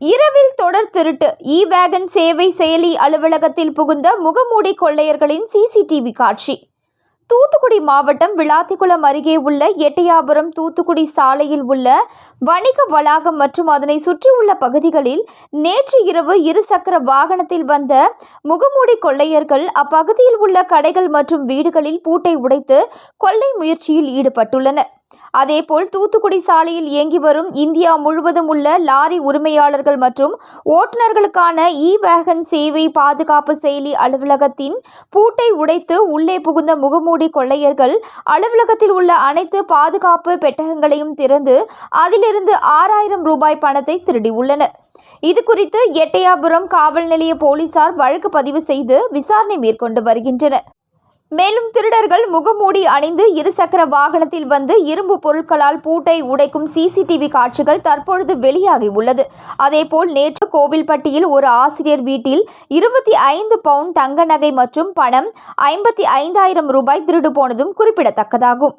இரவில் தொடர் திருட்டு. இ வேகன் சேவை செயலி அலுவலகத்தில் புகுந்த முகமூடி கொள்ளையர்களின் சிசிடிவி காட்சி. தூத்துக்குடி மாவட்டம் விளாத்திக்குளம் அருகே உள்ள எட்டையாபுரம் தூத்துக்குடி சாலையில் உள்ள வணிக வளாகம் மற்றும் அதனை சுற்றியுள்ள பகுதிகளில் நேற்று இரவு இருசக்கர வாகனத்தில் வந்த முகமூடி கொள்ளையர்கள் அப்பகுதியில் உள்ள கடைகள் மற்றும் வீடுகளில் பூட்டை உடைத்து கொள்ளை முயற்சியில் ஈடுபட்டுள்ளனர். அதேபோல் தூத்துக்குடி சாலையில் இயங்கி வரும் இந்தியா முழுவதும் உள்ள லாரி உரிமையாளர்கள் மற்றும் ஓட்டுநர்களுக்கான இ வேகன் சேவை பாதுகாப்பு செயலி அலுவலகத்தின் பூட்டை உடைத்து உள்ளே புகுந்த முகமூடி கொள்ளையர்கள் அலுவலகத்தில் உள்ள அனைத்து பாதுகாப்பு பெட்டகங்களையும் திறந்து அதிலிருந்து ஆறாயிரம் ரூபாய் பணத்தை திருடியுள்ளனர். இது குறித்து எட்டயாபுரம் காவல் நிலைய போலீசார் வழக்கு பதிவு செய்து விசாரணை மேற்கொண்டு வருகின்றனர். மேலும் திருடர்கள் முகமூடி அணிந்து இருசக்கர வாகனத்தில் வந்து இரும்பு பொருட்களால் பூட்டை உடைக்கும் சிசிடிவி காட்சிகள் தற்பொழுது வெளியாகி உள்ளது அதேபோல் நேற்று கோவில்பட்டியில் ஒரு ஆசிரியர் வீட்டில் இருபத்தி ஐந்து பவுண்ட் தங்க நகை மற்றும் பணம் ஐம்பத்தி ஐந்தாயிரம் ரூபாய் திருடு போனதும் குறிப்பிடத்தக்கதாகும்.